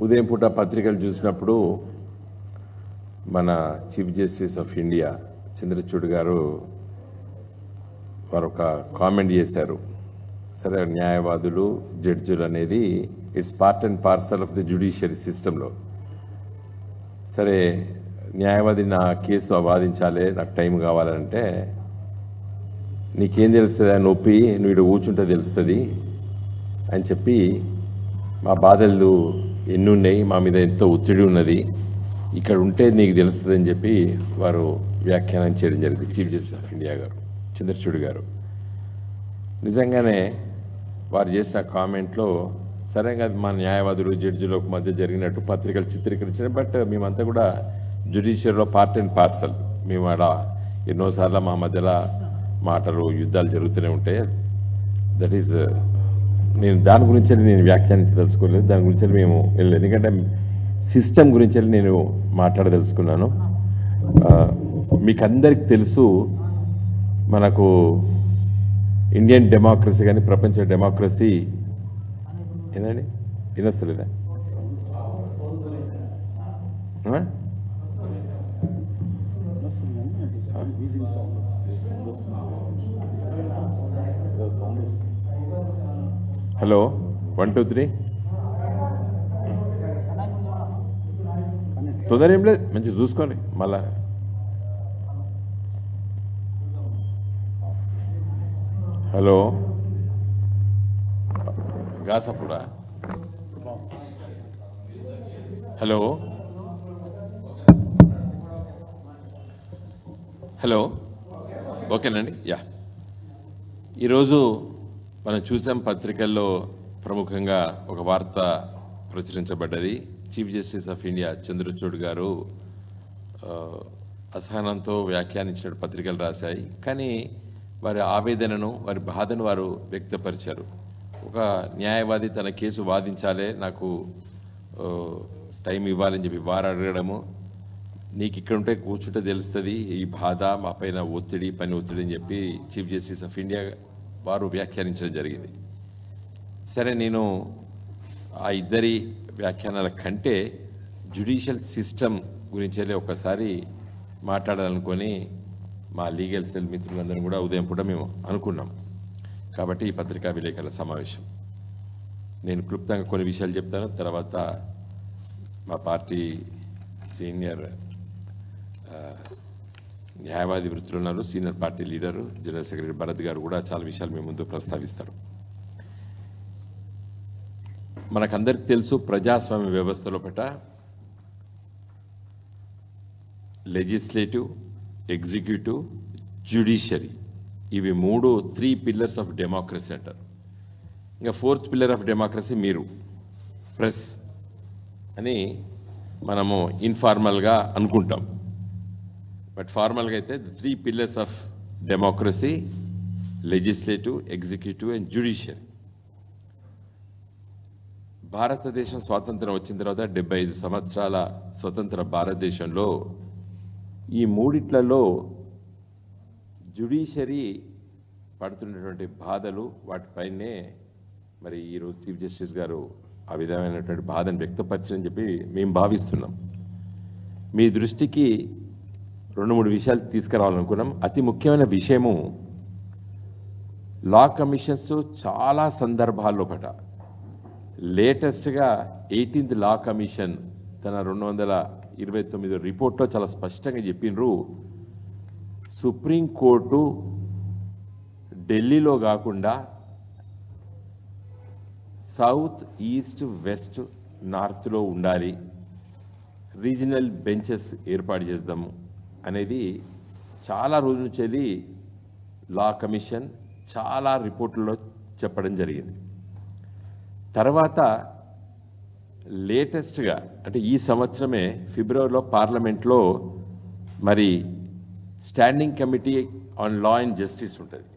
ఉదయం పూట పత్రికలు చూసినప్పుడు మన chief justice of India Chandrachud garu వారు ఒక కామెంట్ చేశారు. సరే న్యాయవాదులు జడ్జులు అనేది it's part and parcel of the judiciary సిస్టంలో సరే న్యాయవాది నా కేసు వాదించాలి నాకు టైం కావాలంటే నీకేం తెలుస్తుంది? అని నొప్పి నువ్వు ఇక్కడ కూర్చుంటే తెలుస్తుంది అని చెప్పి మా బాధలు ఎన్ని ఉన్నాయి మా మీద ఎంతో ఒత్తిడి ఉన్నది. ఇక్కడ ఉంటే నీకు తెలుస్తుంది అని చెప్పి వారు వ్యాఖ్యానం చేయడం జరిగింది. చీఫ్ జస్టిస్ ఆఫ్ ఇండియా గారు చంద్రచూడ్ గారు. నిజంగానే వారు చేసిన కామెంట్లో సరే కాదు మా న్యాయవాదులు జడ్జిలకు మధ్య జరిగినట్టు పత్రికలు చిత్రీకరించిన బట్ మేమంతా కూడా జ్యుడిషియరీలో పార్ట్ అండ్ పార్సల్. మేము అలా ఎన్నోసార్లు మా మధ్యలో మాటలు యుద్ధాలు జరుగుతూనే ఉంటాయి. దట్ ఈస్ నేను దాని గురించి నేను వ్యాఖ్యానించదలుచుకోలేదు దాని గురించి మేము వెళ్ళలేదు. ఎందుకంటే సిస్టమ్ గురించి నేను మాట్లాడదలుచుకున్నాను. మీకు అందరికి తెలుసు మనకు ఇండియన్ డెమోక్రసీ కానీ ప్రపంచ డెమోక్రసీ ఏందండి? వినొస్తలేదా? Hello one two three. తొందర ఏం లేదు మంచిగా చూసుకోండి మళ్ళా. హలో. గాసపుడా హలో. హలో. ఓకేనండి యా. ఈరోజు మనం చూసాం పత్రికల్లో ప్రముఖంగా ఒక వార్త ప్రచురించబడ్డది. Chief justice of India Chandrachud garu అసహనంతో వ్యాఖ్యానించిన పత్రికలు రాశాయి. కానీ వారి ఆవేదనను వారి బాధను వారు వ్యక్తపరిచారు. ఒక న్యాయవాది తన కేసు వాదించాలే నాకు టైం ఇవ్వాలని చెప్పి వారు అడగడము. నీకు ఇక్కడ ఉంటే కూర్చుంటే తెలుస్తుంది ఈ బాధ మా పైన ఒత్తిడి పని ఒత్తిడి అని చెప్పి చీఫ్ జస్టిస్ ఆఫ్ ఇండియా వారు వ్యాఖ్యానించడం జరిగింది. సరే నేను ఆ ఇద్దరి వ్యాఖ్యానాల కంటే జ్యుడిషియల్ సిస్టమ్ గురించి ఒకసారి మాట్లాడాలనుకొని మా లీగల్ సెల్ మిత్రులందరం కూడా ఉదయం పూట మేము అనుకున్నాం. కాబట్టి ఈ పత్రికా విలేకరుల సమావేశం. నేను క్లుప్తంగా కొన్ని విషయాలు చెప్తాను. తర్వాత మా పార్టీ సీనియర్ న్యాయవాది వృత్తులు ఉన్నారు senior party leader general secretary Bharat garu కూడా చాలా విషయాలు మీ ముందు ప్రస్తావిస్తారు. మనకందరికి తెలుసు ప్రజాస్వామ్య వ్యవస్థలో పట లెజిస్లేటివ్ ఎగ్జిక్యూటివ్ జ్యుడిషియరీ ఇవి మూడు త్రీ పిల్లర్స్ ఆఫ్ డెమోక్రసీ అంటారు. ఇంకా ఫోర్త్ పిల్లర్ ఆఫ్ డెమోక్రసీ మీరు ప్రెస్ అని మనము ఇన్ఫార్మల్గా అనుకుంటాం. బట్ ఫార్మల్గా అయితే three pillars of democracy legislative executive and judiciary భారతదేశం స్వాతంత్రం వచ్చిన తర్వాత డెబ్బై ఐదు సంవత్సరాల స్వతంత్ర భారతదేశంలో ఈ మూడిట్లలో జ్యుడిషియరీ పడుతున్నటువంటి బాధలు వాటిపైనే మరి ఈరోజు చీఫ్ జస్టిస్ గారు ఆ విధమైనటువంటి బాధను వ్యక్తపరచని చెప్పి మేము భావిస్తున్నాం. మీ దృష్టికి రెండు మూడు విషయాలు తీసుకురావాలనుకున్నాం. అతి ముఖ్యమైన విషయము లా కమిషన్స్ చాలా సందర్భాల్లో పట లేటెస్ట్గా ఎయిటీన్త్ లా కమిషన్ తన రెండు వందల ఇరవై తొమ్మిది రిపోర్ట్లో చాలా స్పష్టంగా చెప్పినరు. సుప్రీంకోర్టు ఢిల్లీలో కాకుండా సౌత్ ఈస్ట్ వెస్ట్ నార్త్లో ఉండాలి. రీజనల్ బెంచెస్ ఏర్పాటు చేద్దాము. అనేది చాలా రోజు నుంచి లా కమిషన్ చాలా రిపోర్టుల్లో చెప్పడం జరిగింది. తర్వాత లేటెస్ట్గా అంటే ఈ సంవత్సరమే ఫిబ్రవరిలో పార్లమెంట్లో మరి standing committee on law and justice ఉంటుంది.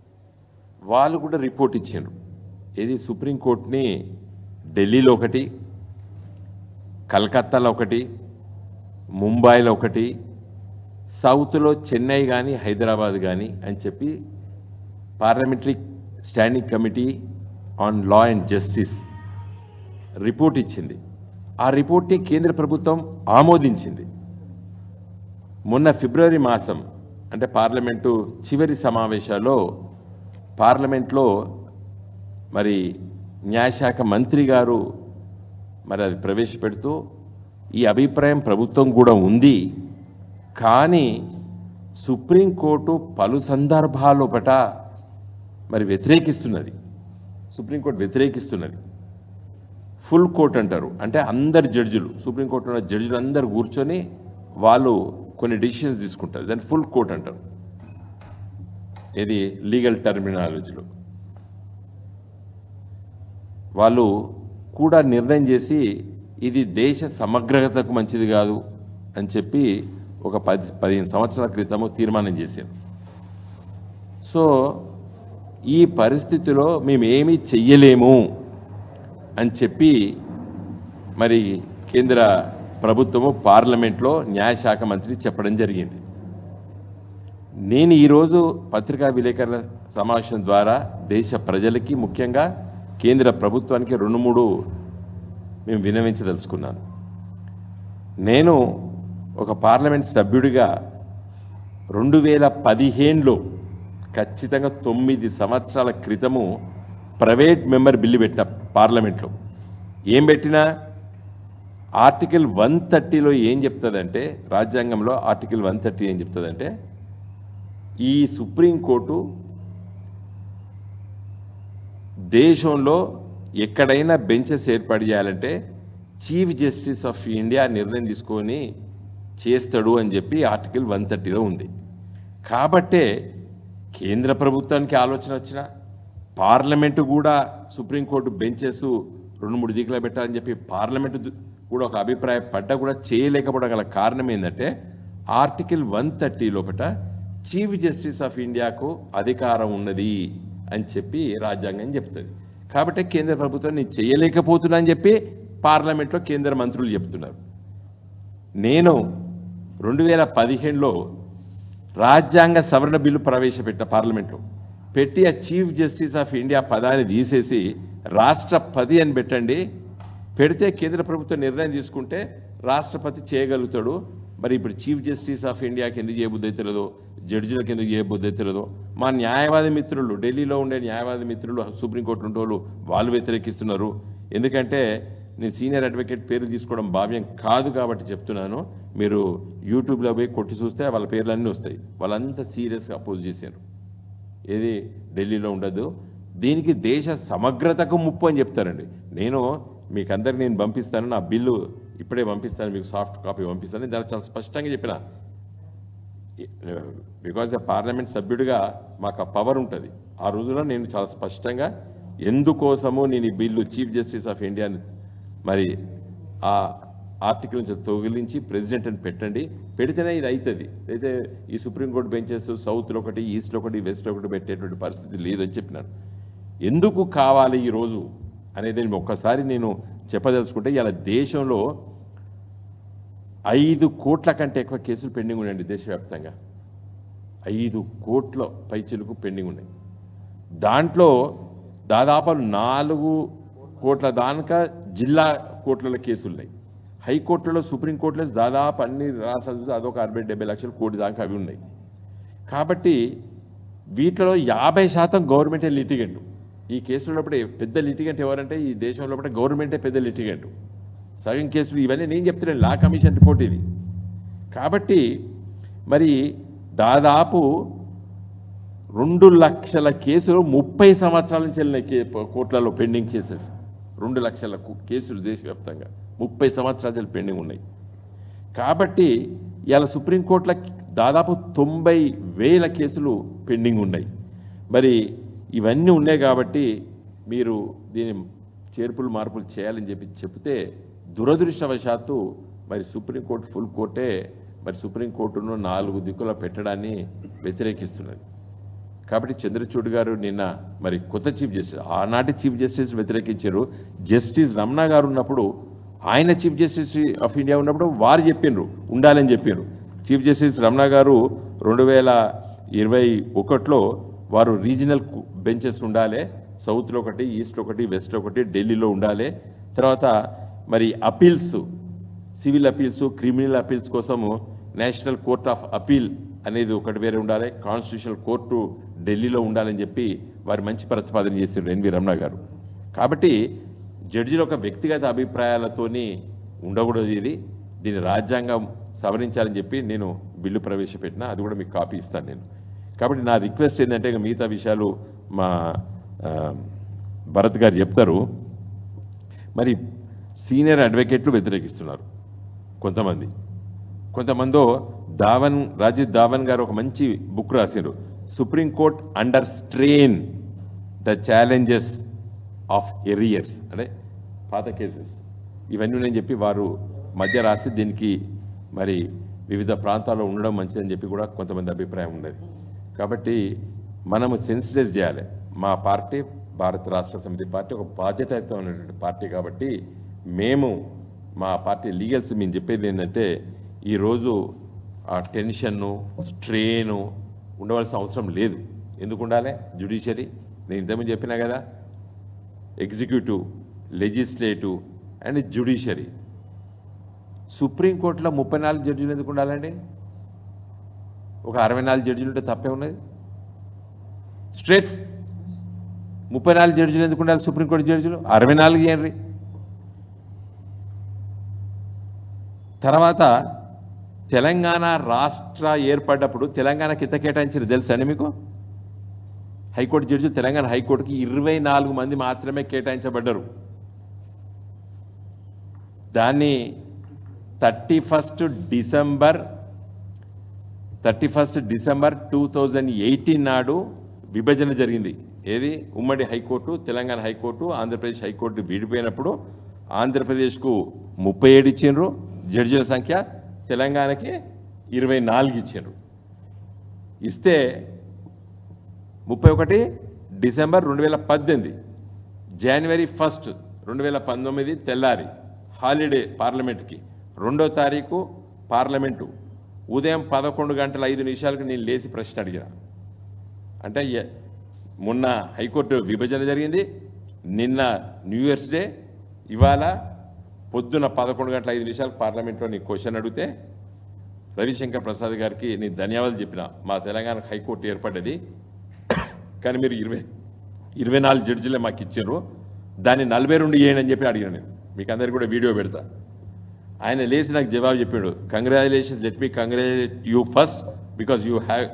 వాళ్ళు కూడా రిపోర్ట్ ఇచ్చారు ఇది సుప్రీంకోర్టుని ఢిల్లీలో ఒకటి కలకత్తాలో ఒకటి ముంబైలో ఒకటి సౌత్లో చెన్నై కానీ హైదరాబాద్ కానీ అని చెప్పి parliamentary standing committee on law and justice report ఇచ్చింది. ఆ రిపోర్ట్ని కేంద్ర ప్రభుత్వం ఆమోదించింది. మొన్న ఫిబ్రవరి మాసం అంటే పార్లమెంటు చివరి సమావేశాల్లో పార్లమెంట్లో మరి న్యాయశాఖ మంత్రి గారు మరి అది ప్రవేశపెడుతూ ఈ అభిప్రాయం ప్రభుత్వం కూడా ఉంది. కానీ సుప్రీంకోర్టు పలు సందర్భాల్లో పట మరి వ్యతిరేకిస్తున్నది. సుప్రీంకోర్టు వ్యతిరేకిస్తున్నది. ఫుల్ కోర్ట్ అంటారు. అంటే అందరు జడ్జిలు సుప్రీంకోర్టులో ఉన్న జడ్జిలు అందరు కూర్చొని వాళ్ళు కొన్ని డిసిషన్స్ తీసుకుంటారు. దాన్ని ఫుల్ కోర్ట్ అంటారు. ఇది లీగల్ టర్మినాలజీలో. వాళ్ళు కూడా నిర్ణయం చేసి ఇది దేశ సమగ్రతకు మంచిది కాదు అని చెప్పి ఒక పది పదిహేను సంవత్సరాల క్రితము తీర్మానం చేశారు. సో ఈ పరిస్థితిలో మేమేమి చెయ్యలేము అని చెప్పి మరి కేంద్ర ప్రభుత్వము పార్లమెంట్లో న్యాయశాఖ మంత్రి చెప్పడం జరిగింది. నేను ఈరోజు పత్రికా విలేకరుల సమావేశం ద్వారా దేశ ప్రజలకి ముఖ్యంగా కేంద్ర ప్రభుత్వానికి రెండు మూడు మేము వినవించదలుచుకున్నాను నేను ఒక పార్లమెంట్ సభ్యుడిగా రెండు వేల పదిహేనులో ఖచ్చితంగా తొమ్మిది సంవత్సరాల క్రితము ప్రైవేట్ మెంబర్ బిల్లు పెట్టిన పార్లమెంట్లో. ఏం పెట్టినా? ఆర్టికల్ వన్ థర్టీలో ఏం చెప్తుందంటే రాజ్యాంగంలో ఆర్టికల్ వన్ థర్టీ ఏం చెప్తుందంటే ఈ సుప్రీంకోర్టు దేశంలో ఎక్కడైనా బెంచెస్ ఏర్పాటు చేయాలంటే చీఫ్ జస్టిస్ ఆఫ్ ఇండియా నిర్ణయం తీసుకొని చేస్తాడు అని చెప్పి ఆర్టికల్ వన్ థర్టీలో ఉంది. కాబట్టే కేంద్ర ప్రభుత్వానికి ఆలోచన వచ్చిన పార్లమెంటు కూడా సుప్రీంకోర్టు బెంచెస్ రెండు మూడు దిగులు పెట్టాలని చెప్పి పార్లమెంటు కూడా ఒక అభిప్రాయ పడ్డా కూడా చేయలేకపోవడం గల కారణం ఏంటంటే ఆర్టికల్ వన్ థర్టీ లోపట చీఫ్ జస్టిస్ ఆఫ్ ఇండియాకు అధికారం ఉన్నది అని చెప్పి రాజ్యాంగం చెప్తుంది. కాబట్టి కేంద్ర ప్రభుత్వం నేను చేయలేకపోతున్నా అని చెప్పి పార్లమెంట్లో కేంద్ర మంత్రులు చెప్తున్నారు. నేను రెండు వేల పదిహేనులో రాజ్యాంగ సవరణ బిల్లు ప్రవేశపెట్ట పార్లమెంట్లో పెట్టి ఆ చీఫ్ జస్టిస్ ఆఫ్ ఇండియా పదాన్ని తీసేసి రాష్ట్రపతి అని పెట్టండి. పెడితే కేంద్ర ప్రభుత్వం నిర్ణయం తీసుకుంటే రాష్ట్రపతి చేయగలుగుతాడు. మరి ఇప్పుడు చీఫ్ జస్టిస్ ఆఫ్ ఇండియాకి ఎందుకు చేయబుద్ధి తెలియదు జడ్జిలకు ఎందుకు చేయబుద్ధి తెలియదు మా న్యాయవాది మిత్రులు ఢిల్లీలో ఉండే న్యాయవాది మిత్రులు సుప్రీంకోర్టు ఉండే వాళ్ళు వాళ్ళు వ్యతిరేకిస్తున్నారు. ఎందుకంటే నేను సీనియర్ అడ్వకేట్ పేరు తీసుకోవడం భావ్యం కాదు కాబట్టి చెప్తున్నాను. మీరు యూట్యూబ్లో పోయి కొట్టి చూస్తే వాళ్ళ పేర్లు అన్నీ వస్తాయి. వాళ్ళంతా సీరియస్గా అపోజ్ చేశారు. ఏది ఢిల్లీలో ఉండదు. దీనికి దేశ సమగ్రతకు ముప్పు అని చెప్తారండి. నేను మీకు అందరికి నేను పంపిస్తాను. నా బిల్లు ఇప్పుడే పంపిస్తాను. మీకు సాఫ్ట్ కాపీ పంపిస్తాను. దాన్ని చాలా స్పష్టంగా చెప్పిన. బికాజ్ పార్లమెంట్ సభ్యుడిగా మాకు ఆ పవర్ ఉంటుంది. ఆ రోజున నేను చాలా స్పష్టంగా ఎందుకోసము నేను ఈ బిల్లు చీఫ్ జస్టిస్ ఆఫ్ ఇండియాని మరి ఆ ఆర్టికల్ నుంచి తొగిలించి ప్రెసిడెంట్ అని పెట్టండి. పెడితేనే ఇది అవుతుంది అయితే ఈ సుప్రీంకోర్టు బెంచెస్ సౌత్లో ఒకటి ఈస్ట్లో ఒకటి వెస్ట్లో ఒకటి పెట్టేటువంటి పరిస్థితి లేదని చెప్పినాను. ఎందుకు కావాలి ఈరోజు అనేది ఒక్కసారి నేను చెప్పదలుచుకుంటే ఇలా దేశంలో ఐదు కోట్ల కంటే ఎక్కువ కేసులు పెండింగ్ ఉన్నాయండి దేశవ్యాప్తంగా. ఐదు కోట్ల పైచిలకు పెండింగ్ ఉన్నాయి. దాంట్లో దాదాపు నాలుగు కోట్ల దానిక జిల్లా కోర్టులలో కేసులు ఉన్నాయి హైకోర్టులో సుప్రీంకోర్టులో దాదాపు అన్ని రాష్ట్రాలు అదొక అరవై డెబ్బై లక్షల కోటి దాకా అవి ఉన్నాయి. కాబట్టి వీటిలో యాభై శాతం గవర్నమెంటే లిటిగెంట్ ఈ కేసులో పెద్ద లిటిగెంట్ ఎవరంటే ఈ దేశంలో గవర్నమెంటే పెద్ద లిటిగెంట్ సగం కేసులు ఇవన్నీ నేను చెప్తున్నాను లా కమిషన్ రిపోర్ట్ ఇది. కాబట్టి మరి దాదాపు రెండు లక్షల కేసులు ముప్పై సంవత్సరాల నుంచి వెళ్ళిన కే కోట్లలో పెండింగ్ కేసెస్. రెండు లక్షల కేసులు దేశవ్యాప్తంగా. ముప్పై సంవత్సరాల పెండింగ్ ఉన్నాయి. కాబట్టి ఇలా సుప్రీంకోర్టుల దాదాపు తొంభై వేల కేసులు పెండింగ్ ఉన్నాయి. మరి ఇవన్నీ ఉన్నాయి కాబట్టి మీరు దీని చేర్పులు మార్పులు చేయాలని చెప్పి చెప్తే దురదృష్టవశాత్తు మరి సుప్రీంకోర్టు ఫుల్ కోర్టే మరి సుప్రీంకోర్టును నాలుగు దిక్కుల పెట్టడాన్ని వ్యతిరేకిస్తున్నది. కాబట్టి చంద్రచూడ్ గారు నిన్న మరి కొత్త చీఫ్ జస్టిస్ ఆనాటి చీఫ్ జస్టిస్ వ్యతిరేకించారు. జస్టిస్ రమణ గారు ఉన్నప్పుడు ఆయన చీఫ్ జస్టిస్ ఆఫ్ ఇండియా ఉన్నప్పుడు వారు చెప్పిండ్రు ఉండాలని చెప్పిండ్రు చీఫ్ జస్టిస్ రమణ గారు రెండు వేల ఇరవై ఒకటిలో వారు రీజనల్ బెంచెస్ ఉండాలి సౌత్లో ఒకటి ఈస్ట్లో ఒకటి వెస్ట్ ఒకటి ఢిల్లీలో ఉండాలి. తర్వాత మరి appeals civil appeals criminal appeals కోసము నేషనల్ కోర్ట్ ఆఫ్ అపీల్ అనేది ఒకటి వేరే ఉండాలి. కాన్స్టిట్యూషనల్ కోర్టు ఢిల్లీలో ఉండాలని చెప్పి వారు మంచి ప్రతిపాదన చేశారు ఎన్వి రమణ గారు. కాబట్టి జడ్జిలు ఒక వ్యక్తిగత అభిప్రాయాలతోని ఉండకూడదు ఇది. దీన్ని రాజ్యాంగం సవరించాలని చెప్పి నేను బిల్లు ప్రవేశపెట్టిన అది కూడా మీకు కాపీ ఇస్తాను నేను. కాబట్టి నా రిక్వెస్ట్ ఏంటంటే మిగతా విషయాలు మా భరత్ గారు చెప్తారు. మరి సీనియర్ అడ్వకేట్లు వ్యతిరేకిస్తున్నారు కొంతమంది. కొంతమందో ధావన్ రాజీవ్ ధావన్ గారు ఒక మంచి బుక్ రాశారు supreme court under strain the challenges of arrears అంటే పాత కేసెస్. ఇవన్నీ నేను చెప్పి వారు మధ్య రాసి దీనికి మరి వివిధ ప్రాంతాల్లో ఉండడం మంచిదని చెప్పి కూడా కొంతమంది అభిప్రాయం ఉన్నది. కాబట్టి మనము సెన్సిటైజ్ చేయాలి. మా పార్టీ భారత రాష్ట్ర సమితి పార్టీ ఒక బాధ్యతతో ఉన్నటువంటి పార్టీ కాబట్టి మేము మా పార్టీ లీగల్స్ మేము చెప్పేది ఏంటంటే ఈరోజు ఆ టెన్షన్ను స్ట్రెయిన్ ఉండవలసిన అవసరం లేదు. ఎందుకు ఉండాలి? జ్యుడిషియరీ. నేను ఇంతకుముందు చెప్పినా కదా ఎగ్జిక్యూటివ్ లెజిస్లేటివ్ అండ్ జ్యుడిషియరీ. సుప్రీంకోర్టులో ముప్పై నాలుగు జడ్జీలు ఎందుకు ఉండాలండి? ఒక అరవై నాలుగు జడ్జీలు ఉంటే తప్పే ఉన్నది. స్ట్రేట్ ముప్పై నాలుగు జడ్జీలు ఎందుకు ఉండాలి సుప్రీంకోర్టు జడ్జీలు? అరవై నాలుగు ఏంటి తర్వాత తెలంగాణ రాష్ట్ర ఏర్పడ్డప్పుడు తెలంగాణకి కింద కేటాయించారు తెలుసా అండి మీకు? హైకోర్టు జడ్జి తెలంగాణ హైకోర్టుకి ఇరవై నాలుగు మంది మాత్రమే కేటాయించబడ్డారు. దాన్ని thirty first December thirty first December two thousand eighteen నాడు విభజన జరిగింది. ఏది? ఉమ్మడి high court Telangana high court Andhra Pradesh high court విడిపోయినప్పుడు ఆంధ్రప్రదేశ్కు ముప్పై ఏడు ఇచ్చిండ్రు జడ్జిల సంఖ్య తెలంగాణకి ఇరవై నాలుగు ఇచ్చారు. ఇస్తే ముప్పై ఒకటి డిసెంబర్ రెండు వేల పద్దెనిమిది జనవరి ఫస్ట్ రెండు వేల పంతొమ్మిది తెల్లారి హాలిడే పార్లమెంట్కి రెండో తారీఖు పార్లమెంటు. ఉదయం పదకొండు గంటల ఐదు నిమిషాలకు నేను లేచి ప్రశ్న అడిగిన. అంటే మొన్న హైకోర్టు విభజన జరిగింది నిన్న న్యూ ఇయర్స్ డే ఇవాళ పొద్దున పదకొండు గంటల ఐదు నిమిషాలకు పార్లమెంట్లో నీ క్వశ్చన్ అడిగితే రవిశంకర్ ప్రసాద్ గారికి నేను ధన్యవాదాలు చెప్పిన. మా తెలంగాణ హైకోర్టు ఏర్పడ్డది. కానీ మీరు ఇరవై ఇరవై నాలుగు జడ్జిలే మాకు ఇచ్చారు. దాన్ని నలభై రెండు చేయండి అని చెప్పి అడిగాను నేను. మీకు అందరికి కూడా వీడియో పెడతా. ఆయన లేచి నాకు జవాబు చెప్పాడు. Congratulations let me congratulate you first because you have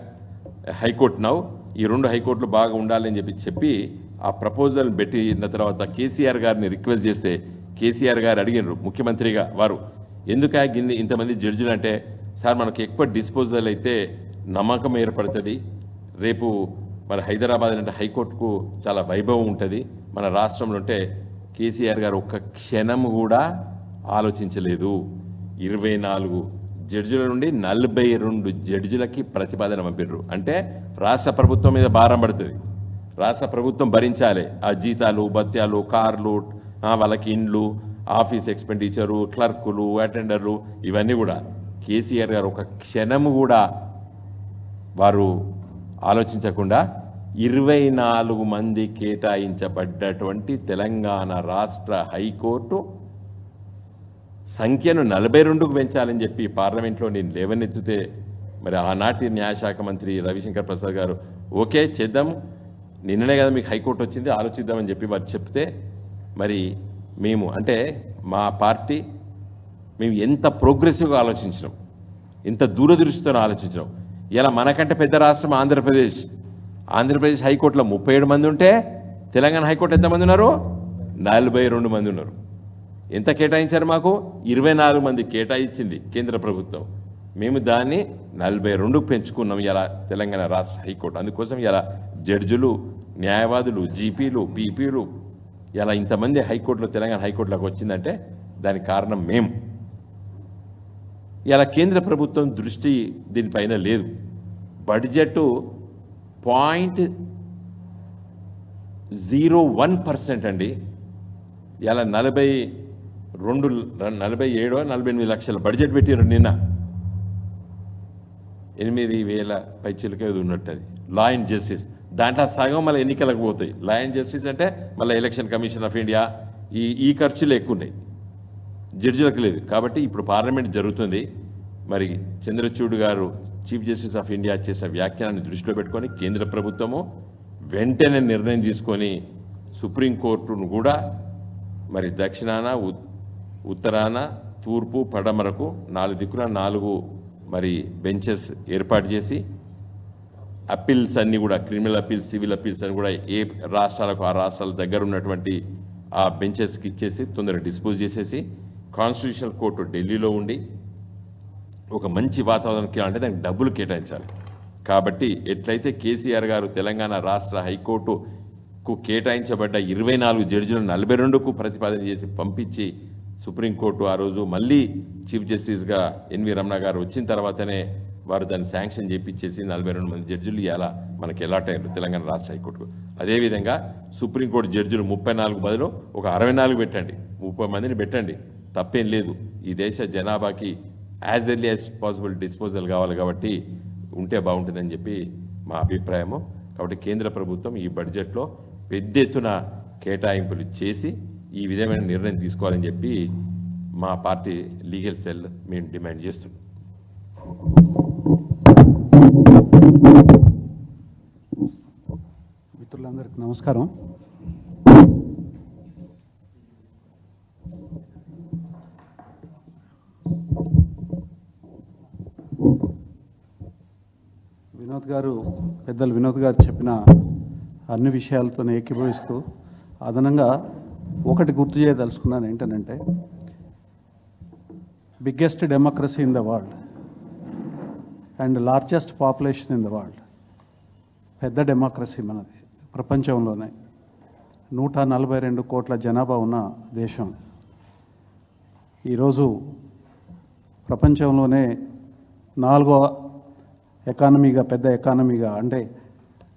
high court now. ఈ రెండు హైకోర్టులు బాగా ఉండాలని చెప్పి చెప్పి ఆ ప్రపోజల్ని పెట్టిన తర్వాత కేసీఆర్ గారిని రిక్వెస్ట్ చేస్తే కేసీఆర్ గారు అడిగినారు ముఖ్యమంత్రిగా వారు ఎందుకు గిన్ని ఇంతమంది జడ్జిలు అంటే సార్ మనకు ఎక్కువ డిస్పోజల్ అయితే నమ్మకం ఏర్పడుతుంది. రేపు మన హైదరాబాద్ అంటే హైకోర్టుకు చాలా వైభవం ఉంటుంది. మన రాష్ట్రంలో ఉంటే కేసీఆర్ గారు ఒక్క క్షణం కూడా ఆలోచించలేదు. ఇరవై నాలుగు జడ్జిల నుండి నలభై రెండు జడ్జిలకి ప్రతిపాదన పంపిర్రు. అంటే రాష్ట్ర ప్రభుత్వం మీద భారం పడుతుంది. రాష్ట్ర ప్రభుత్వం భరించాలి. ఆ జీతాలు భత్యాలు కార్లు వాళ్ళకి ఇండ్లు ఆఫీస్ ఎక్స్పెండిచరు క్లర్కులు అటెండర్లు ఇవన్నీ కూడా. కేసీఆర్ గారు ఒక క్షణము కూడా వారు ఆలోచించకుండా ఇరవై నాలుగు మంది కేటాయించబడ్డటువంటి తెలంగాణ రాష్ట్ర హైకోర్టు సంఖ్యను నలభై రెండుకు పెంచాలని చెప్పి పార్లమెంట్లో నేను లేవనెత్తితే మరి ఆనాటి న్యాయశాఖ మంత్రి రవిశంకర్ ప్రసాద్ గారు ఓకే చేద్దాం. నిన్ననే కదా మీకు హైకోర్టు వచ్చింది ఆలోచిద్దామని చెప్పి వారు చెప్తే మరి మేము అంటే మా పార్టీ మేము ఎంత ప్రోగ్రెసివ్గా ఆలోచించినాం ఎంత దూరదృష్టితో ఆలోచించినాం. ఇలా మనకంటే పెద్ద రాష్ట్రం ఆంధ్రప్రదేశ్. ఆంధ్రప్రదేశ్ హైకోర్టులో ముప్పై ఏడు మంది ఉంటే తెలంగాణ హైకోర్టు ఎంతమంది ఉన్నారు? నలభై రెండు మంది ఉన్నారు. ఎంత కేటాయించారు మాకు? ఇరవై నాలుగు మంది కేటాయించింది కేంద్ర ప్రభుత్వం. మేము దాన్ని నలభై రెండు పెంచుకున్నాం ఇలా తెలంగాణ రాష్ట్ర హైకోర్టు. అందుకోసం ఇలా జడ్జులు న్యాయవాదులు జీపీలు పీపీలు ఇలా ఇంతమంది హైకోర్టులో తెలంగాణ హైకోర్టులోకి వచ్చిందంటే దానికి కారణం మేము ఇలా కేంద్ర ప్రభుత్వం దృష్టి దీనిపైన లేదు. Budget point zero one percent అండి. ఇలా నలభై రెండు నలభై ఏడో నలభై ఎనిమిది లక్షల బడ్జెట్ పెట్టారు నిన్న. ఎనిమిది వేల పైచీలకే ఉన్నట్టు అది. లా అండ్ జస్టిస్ దాంట్లో సగం మళ్ళీ ఎన్నికలకు పోతాయి. లయన్ జస్టిస్ అంటే మళ్ళీ ఎలక్షన్ కమిషన్ ఆఫ్ ఇండియా ఈ ఈ ఖర్చులు ఎక్కువ ఉన్నాయి జడ్జిలకు లేదు. కాబట్టి ఇప్పుడు పార్లమెంట్ జరుగుతుంది. మరి చంద్రచూడ్ గారు చీఫ్ జస్టిస్ ఆఫ్ ఇండియా చేసే వ్యాఖ్యానాన్ని దృష్టిలో పెట్టుకొని కేంద్ర ప్రభుత్వము వెంటనే నిర్ణయం తీసుకొని సుప్రీంకోర్టును కూడా మరి దక్షిణాన ఉత్తరాన తూర్పు పడమరకు నాలుగు దిక్కున నాలుగు మరి బెంచెస్ ఏర్పాటు చేసి అప్పీల్స్ అన్నీ కూడా క్రిమినల్ అప్పీల్స్ సివిల్ అప్పీల్స్ అని కూడా ఏ రాష్ట్రాలకు ఆ రాష్ట్రాల దగ్గర ఉన్నటువంటి ఆ బెంచెస్కి ఇచ్చేసి తొందరగా డిస్పోజ్ చేసేసి కాన్స్టిట్యూషనల్ కోర్టు ఢిల్లీలో ఉండి ఒక మంచి వాతావరణంకి అంటే దానికి డబ్బులు కేటాయించాలి. కాబట్టి ఎట్లయితే కేసీఆర్ గారు తెలంగాణ రాష్ట్ర హైకోర్టుకు కేటాయించబడ్డ ఇరవై నాలుగు జడ్జిలను నలభై రెండుకు ప్రతిపాదన చేసి పంపించి సుప్రీంకోర్టు ఆ రోజు మళ్ళీ చీఫ్ జస్టిస్గా ఎన్వి రమణ గారు వచ్చిన తర్వాతనే వారు దాన్ని శాంక్షన్ చేపించేసి నలభై రెండు మంది జడ్జిలు ఇవ్వాలా మనకి ఎలాటయ్యారు తెలంగాణ రాష్ట్ర హైకోర్టుకు. అదేవిధంగా సుప్రీంకోర్టు జడ్జిలు ముప్పై నాలుగు బదులు ఒక అరవై నాలుగు పెట్టండి. ముప్పై మందిని పెట్టండి. తప్పేం లేదు. ఈ దేశ జనాభాకి as early as possible disposal కావాలి కాబట్టి ఉంటే బాగుంటుందని చెప్పి మా అభిప్రాయము. కాబట్టి కేంద్ర ప్రభుత్వం ఈ బడ్జెట్లో పెద్ద ఎత్తున కేటాయింపులు చేసి ఈ విధమైన నిర్ణయం తీసుకోవాలని చెప్పి మా పార్టీ లీగల్ సెల్ మేము డిమాండ్ చేస్తున్నాం. మిత్రులందరికీ నమస్కారం. వినోద్ గారు పెద్దలు వినోద్ గారు చెప్పిన అన్ని విషయాలతో ఏకీభవిస్తూ అదనంగా ఒకటి గుర్తు చేయదలుచుకున్నాను ఏంటనంటే biggest democracy in the world. And largest population in the world. పెద్ద డెమోక్రసీ మనది ప్రపంచంలోనే. నూట నలభై రెండు కోట్ల జనాభా ఉన్న దేశం. ఈరోజు ప్రపంచంలోనే నాలుగో ఎకానమీగా పెద్ద ఎకానమీగా అంటే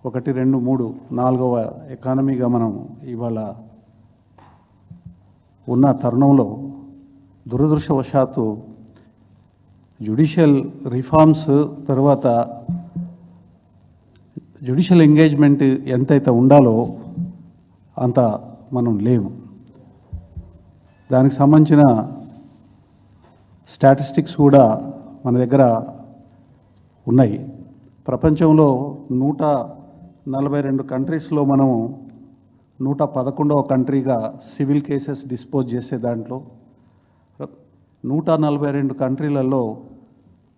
ఒకటి రెండు మూడు నాలుగవ ఎకానమీగా మనం ఇవాళ ఉన్న తరుణంలో దురదృష్టవశాత్తు జ్యుడిషియల్ రిఫార్మ్స్ తర్వాత జ్యుడిషియల్ ఎంగేజ్మెంట్ ఎంతైతే ఉండాలో అంత మనం లేము దానికి సంబంధించిన స్టాటిస్టిక్స్ కూడా మన దగ్గర ఉన్నాయి. ప్రపంచంలో నూట నలభై రెండు కంట్రీస్లో మనం నూట పదకొండవ కంట్రీగా సివిల్ కేసెస్ డిస్పోజ్ చేసే దాంట్లో నూట నలభై రెండు కంట్రీలలో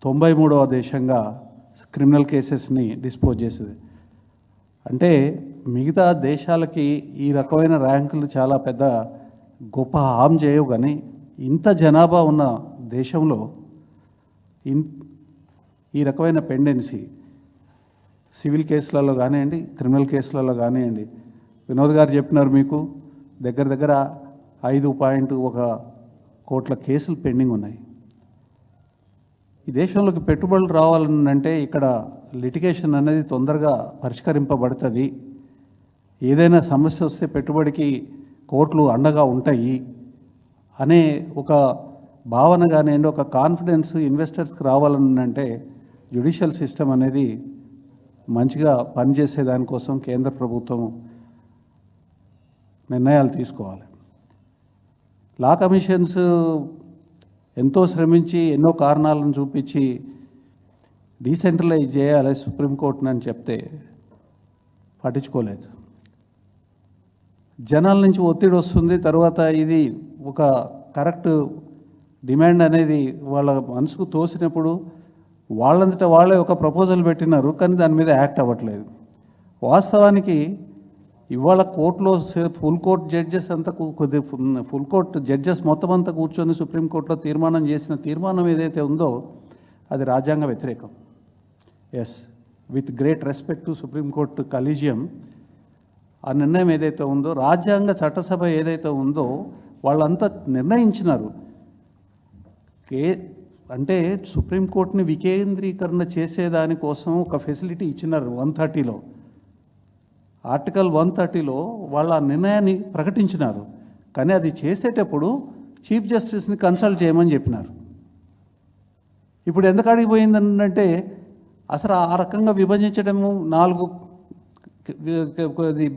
తొంభై మూడవ దేశంగా క్రిమినల్ కేసెస్ని డిస్పోజ్ చేసేది. అంటే మిగతా దేశాలకి ఈ రకమైన ర్యాంకులు చాలా పెద్ద గొప్ప హామ్ చేయవు కానీ ఇంత జనాభా ఉన్న దేశంలో ఇన్ ఈ రకమైన పెండెన్సీ సివిల్ కేసులలో కానివ్వండి క్రిమినల్ కేసులలో కానివ్వండి. వినోద్ గారు చెప్పినారు మీకు దగ్గర దగ్గర ఐదు పాయింట్ ఒక కోట్ల కేసులు పెండింగ్ ఉన్నాయి. ఈ దేశంలోకి పెట్టుబడులు రావాలంటే ఇక్కడ లిటిగేషన్ అనేది తొందరగా పరిష్కరింపబడుతుంది. ఏదైనా సమస్య వస్తే పెట్టుబడికి కోర్టులు అండగా ఉంటాయి అనే ఒక భావన కానివ్వండి ఒక కాన్ఫిడెన్స్ ఇన్వెస్టర్స్కి రావాలనంటే జ్యుడిషియల్ సిస్టమ్ అనేది మంచిగా పనిచేసే దానికోసం కేంద్ర ప్రభుత్వం నిర్ణయాలు తీసుకోవాలి. లా కమిషన్స్ ఎంతో శ్రమించి ఎన్నో కారణాలను చూపించి డీసెంట్రలైజ్ చేయాలి సుప్రీంకోర్టుని అని చెప్తే పట్టించుకోలేదు. జనాల నుంచి ఒత్తిడి వస్తుంది తర్వాత ఇది ఒక కరెక్ట్ డిమాండ్ అనేది వాళ్ళ మనసుకు తోసినప్పుడు వాళ్ళంతటా వాళ్ళే ఒక ప్రపోజల్ పెట్టినారు కానీ దాని మీద యాక్ట్ అవ్వట్లేదు. వాస్తవానికి ఇవాళ కోర్టులో ఫుల్ కోర్ట్ జడ్జెస్ అంతా కొద్ది ఫుల్ కోర్ట్ జడ్జెస్ మొత్తం అంతా కూర్చొని సుప్రీంకోర్టులో తీర్మానం చేసిన తీర్మానం ఏదైతే ఉందో అది రాజ్యాంగ వ్యతిరేకం. Yes with great respect to supreme court collegium ఆ నిర్ణయం ఏదైతే ఉందో రాజ్యాంగ చట్టసభ ఏదైతే ఉందో వాళ్ళంతా నిర్ణయించినారు. కే అంటే సుప్రీంకోర్టుని వికేంద్రీకరణ చేసేదానికోసం ఒక ఫెసిలిటీ ఇచ్చినారు వన్ థర్టీలో. ఆర్టికల్ వన్ థర్టీలో వాళ్ళ నిర్ణయాన్ని ప్రకటించినారు. కానీ అది చేసేటప్పుడు చీఫ్ జస్టిస్ని కన్సల్ట్ చేయమని చెప్పినారు. ఇప్పుడు ఎందుకు అడిగిపోయిందంటే అసలు ఆ రకంగా విభజించడము నాలుగు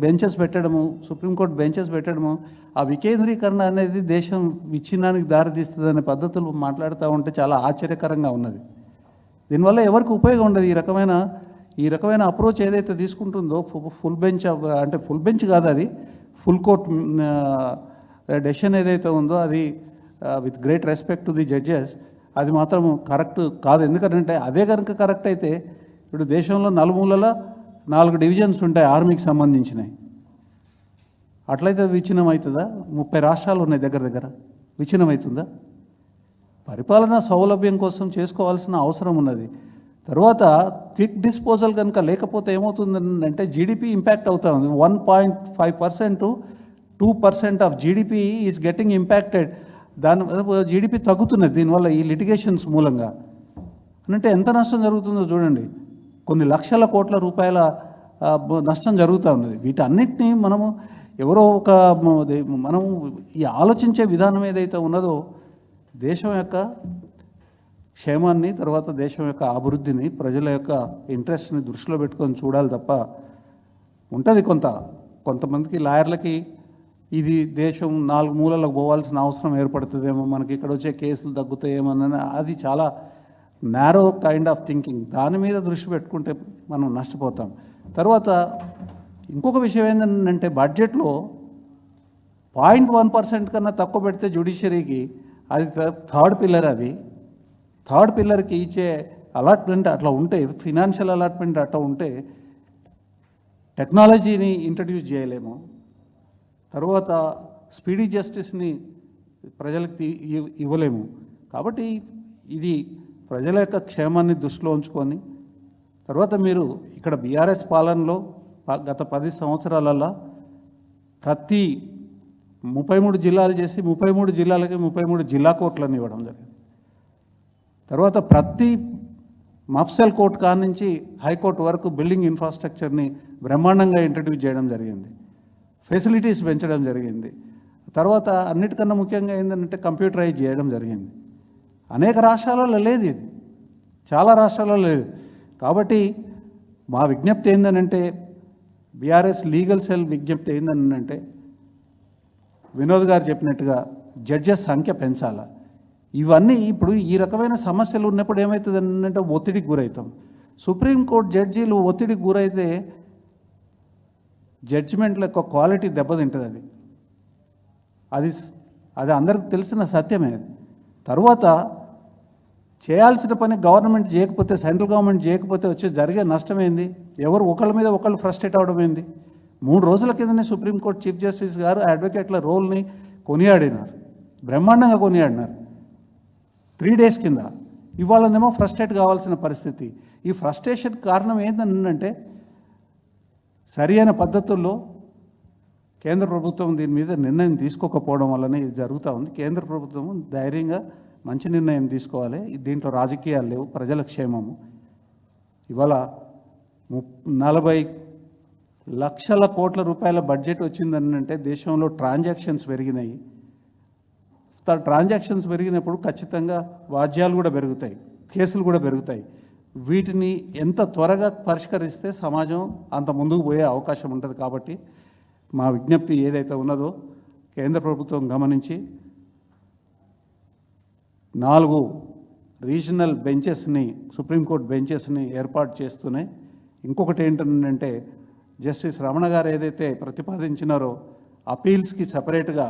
బెంచెస్ పెట్టడము సుప్రీంకోర్టు బెంచెస్ పెట్టడము ఆ వికేంద్రీకరణ అనేది దేశం విచ్ఛిన్నానికి దారితీస్తుందనే పద్ధతులు మాట్లాడుతూ ఉంటే చాలా ఆశ్చర్యకరంగా ఉన్నది. దీనివల్ల ఎవరికి ఉపయోగం ఉండదు ఈ రకమైన ఈ రకమైన అప్రోచ్ ఏదైతే తీసుకుంటుందో ఫుల్ బెంచ్ అంటే ఫుల్ బెంచ్ కాదు అది. ఫుల్ కోర్ట్ డెసిషన్ ఏదైతే ఉందో అది with great respect to the judges అది మాత్రం కరెక్ట్ కాదు. ఎందుకంటే అదే కనుక కరెక్ట్ అయితే ఇప్పుడు దేశంలో నలుమూలల నాలుగు డివిజన్స్ ఉంటాయి ఆర్మీకి సంబంధించినవి. అట్లయితే విచ్ఛిన్నం అవుతుందా ముప్పై రాష్ట్రాలు ఉన్నాయి దగ్గర దగ్గర. విచ్ఛిన్నం అవుతుందా పరిపాలనా సౌలభ్యం కోసం చేసుకోవాల్సిన అవసరం ఉన్నది. తర్వాత క్విక్ డిస్పోజల్ కనుక లేకపోతే ఏమవుతుందంటే జీడిపి ఇంపాక్ట్ అవుతా ఉంది one point five percent two percent of GDP is getting impacted దాని జీడిపి తగ్గుతున్నది. దీనివల్ల ఈ లిటిగేషన్స్ మూలంగా. అంటే ఎంత నష్టం జరుగుతుందో చూడండి. కొన్ని లక్షల కోట్ల రూపాయల నష్టం జరుగుతూ ఉన్నది. వీటన్నిటినీ మనము ఎవరో ఒక మనం ఈ ఆలోచించే విధానం ఏదైతే ఉన్నదో దేశం యొక్క క్షేమాన్ని తర్వాత దేశం యొక్క అభివృద్ధిని ప్రజల యొక్క ఇంట్రెస్ట్ని దృష్టిలో పెట్టుకొని చూడాలి తప్ప ఉంటుంది కొంత. కొంతమందికి లాయర్లకి ఇది దేశం నాలుగు మూలలకు పోవాల్సిన అవసరం ఏర్పడుతుందేమో మనకి ఇక్కడ వచ్చే కేసులు తగ్గుతాయేమోనని అది చాలా నేరో కైండ్ ఆఫ్ థింకింగ్ దాని మీద దృష్టి పెట్టుకుంటే మనం నష్టపోతాం. తర్వాత ఇంకొక విషయం ఏంటంటే బడ్జెట్లో పాయింట్ వన్ పర్సెంట్ కన్నా తక్కువ పెడితే జ్యుడిషియరీకి అది థర్డ్ పిల్లర్ అది. థర్డ్ పిల్లర్కి ఇచ్చే అలాట్మెంట్ అట్లా ఉంటే ఫినాన్షియల్ అలాట్మెంట్ అట్లా ఉంటే టెక్నాలజీని ఇంట్రడ్యూస్ చేయలేము. తర్వాత స్పీడీ జస్టిస్ని ప్రజలకు ఇవ్వలేము. కాబట్టి ఇది ప్రజల యొక్క క్షేమాన్ని దృష్టిలో ఉంచుకొని తర్వాత మీరు ఇక్కడ బీఆర్ఎస్ పాలనలో గత పది సంవత్సరాలలో ప్రతి ముప్పై మూడు జిల్లాలు చేసి ముప్పై మూడు జిల్లాలకి ముప్పై మూడు జిల్లా కోర్టులను ఇవ్వడం జరిగింది. తర్వాత ప్రతి మఫ్సల్ కోర్టు కాడ నుంచి హైకోర్టు వరకు బిల్డింగ్ ఇన్ఫ్రాస్ట్రక్చర్ని బ్రహ్మాండంగా ఇంట్రడ్యూస్ చేయడం జరిగింది. ఫెసిలిటీస్ పెంచడం జరిగింది. తర్వాత అన్నిటికన్నా ముఖ్యంగా ఏంటంటే కంప్యూటరైజ్ చేయడం జరిగింది. అనేక రాష్ట్రాలలో లేదు ఇది. చాలా రాష్ట్రాలలో లేదు. కాబట్టి మా విజ్ఞప్తి ఏంటనంటే బీఆర్ఎస్ లీగల్ సెల్ విజ్ఞప్తి ఏంటనంటే వినోద్ గారు చెప్పినట్టుగా జడ్జెస్ సంఖ్య పెంచాలా? ఇవన్నీ ఇప్పుడు ఈ రకమైన సమస్యలు ఉన్నప్పుడు ఏమవుతుంది అంటే ఒత్తిడికి గురవుతాం. సుప్రీంకోర్టు జడ్జీలు ఒత్తిడికి గురైతే జడ్జిమెంట్ల యొక్క క్వాలిటీ దెబ్బతింటుంది అది. అది అది అందరికి తెలిసిన సత్యమే. తర్వాత చేయాల్సిన పని గవర్నమెంట్ చేయకపోతే సెంట్రల్ గవర్నమెంట్ చేయకపోతే వచ్చే జరిగే నష్టం ఏంది? ఎవరు ఒకళ్ళ మీద ఒకళ్ళు ఫ్రస్ట్రేట్ అవడం ఏంది? మూడు రోజుల కిందనే సుప్రీంకోర్టు చీఫ్ జస్టిస్ గారు అడ్వకేట్ల రోల్ని కొనియాడినారు. బ్రహ్మాండంగా కొనియాడినారు. త్రీ డేస్ కింద. ఇవాళనేమో ఫ్రస్ట్రేట్ కావాల్సిన పరిస్థితి. ఈ ఫ్రస్ట్రేషన్ కారణం ఏంటంటే సరి అయిన పద్ధతుల్లో కేంద్ర ప్రభుత్వం దీని మీద నిర్ణయం తీసుకోకపోవడం వల్లనే ఇది జరుగుతూ ఉంది. కేంద్ర ప్రభుత్వం ధైర్యంగా మంచి నిర్ణయం తీసుకోవాలి. దీంట్లో రాజకీయాలు లేవు ప్రజల క్షేమము. ఇవాళ ముప్ నలభై లక్షల కోట్ల రూపాయల బడ్జెట్ వచ్చిందనంటే దేశంలో ట్రాన్సాక్షన్స్ పెరిగినాయి. ట్రాన్సాక్షన్స్ పెరిగినప్పుడు ఖచ్చితంగా వాద్యాలు కూడా పెరుగుతాయి కేసులు కూడా పెరుగుతాయి. వీటిని ఎంత త్వరగా పరిష్కరిస్తే సమాజం అంత ముందుకు పోయే అవకాశం ఉంటుంది కాబట్టి మా విజ్ఞప్తి ఏదైతే ఉన్నదో కేంద్ర ప్రభుత్వం గమనించి నాలుగు రీజనల్ బెంచెస్ని సుప్రీంకోర్టు బెంచెస్ని ఏర్పాటు చేస్తూనే ఇంకొకటి ఏంటంటే జస్టిస్ రమణ గారు ఏదైతే ప్రతిపాదించినారో అపీల్స్కి సపరేట్గా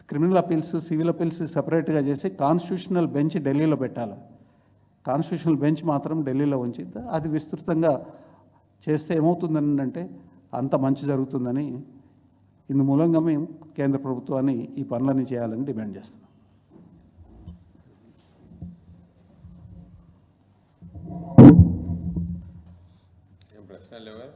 క్రిమినల్ అపీల్స్ సివిల్ అపీల్స్ సపరేట్గా చేసి కాన్స్టిట్యూషనల్ బెంచ్ ఢిల్లీలో పెట్టాలి. కాన్స్టిట్యూషనల్ బెంచ్ మాత్రం ఢిల్లీలో ఉంచి అది విస్తృతంగా చేస్తే ఏమవుతుందని అంటే అంత మంచి జరుగుతుందని ఇందు మూలంగా మేము కేంద్ర ప్రభుత్వాన్ని ఈ పనులన్నీ చేయాలని డిమాండ్ చేస్తున్నాం. ప్రశ్నలు లేవా?